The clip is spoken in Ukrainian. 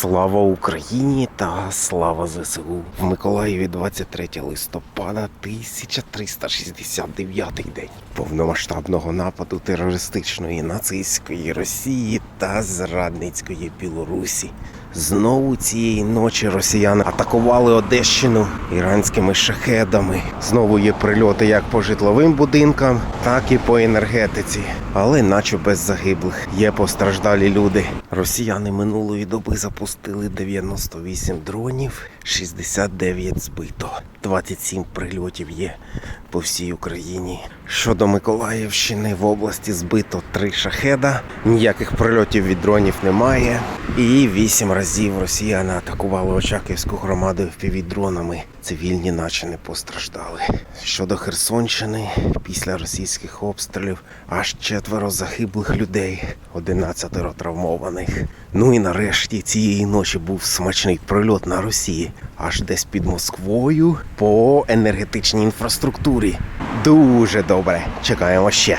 Слава Україні та слава ЗСУ в Миколаєві 23 листопада 1369 день повномасштабного нападу терористичної нацистської Росії та зрадницької Білорусі. Знову цієї ночі росіяни атакували Одещину іранськими шахедами. Знову є прильоти як по житловим будинкам, так і по енергетиці. Але наче без загиблих є постраждалі люди. Росіяни минулої доби запустили 98 дронів, 69 збито. 27 прильотів є по всій Україні. Щодо Миколаївщини, в області збито 3 шахеда, ніяких прильотів від дронів немає. І 8 разів росіяни атакували Очаківську громаду впівдронами. Цивільні наче не постраждали. Щодо Херсонщини, після російських обстрілів аж четверо загиблих людей, 11 травмованих. Ну і нарешті цієї ночі був смачний прильот на Росії, аж десь під Москвою по енергетичній інфраструктурі. Дуже добре. Чекаємо ще.